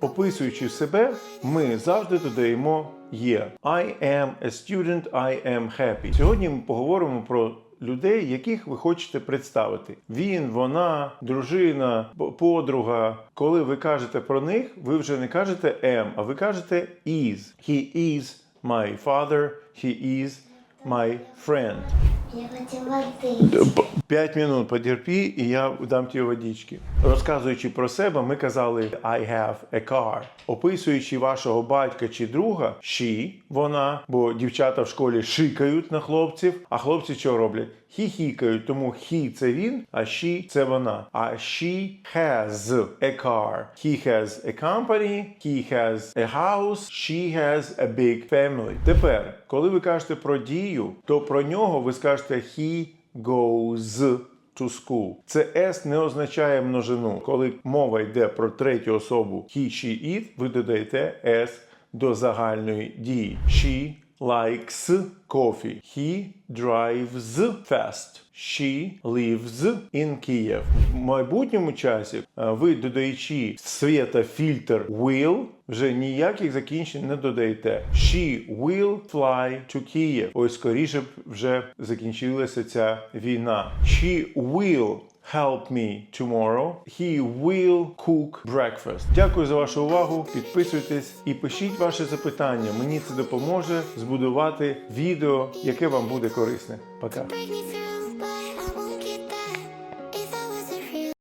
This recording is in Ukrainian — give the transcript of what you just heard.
Описуючи себе, ми завжди додаємо є. I am a student, I am happy. Сьогодні ми поговоримо про людей, яких ви хочете представити. Він, вона, дружина, подруга. Коли ви кажете про них, ви вже не кажете am, а ви кажете is. He is my father, he is my friend. Я хотела воды. П'ять минут потерпі, і я дам ті водички. Розказуючи про себе, ми казали I have a car. Описуючи вашого батька чи друга, she, вона, бо дівчата в школі шикають на хлопців, а хлопці що роблять? Хі-хікають, тому he – це він, а she – це вона. А she has a car. He has a company, he has a house, she has a big family. Тепер, коли ви кажете про дію, то про нього ви скажете he goes to school. Це S не означає множину. Коли мова йде про третю особу he, she, it, ви додаєте S до загальної дії. She likes coffee. He drives fast. She lives in Kyiv. В майбутньому часі е, ви додаючи свята фільтр will, вже ніяких закінчень не додаєте. She will fly to Kyiv. Ось скоріше б вже закінчилася ця війна. She will help me tomorrow. He will cook breakfast. Дякую за вашу увагу. Підписуйтесь і пишіть ваші запитання. Мені це допоможе збудувати відео, яке вам буде корисне. Пока.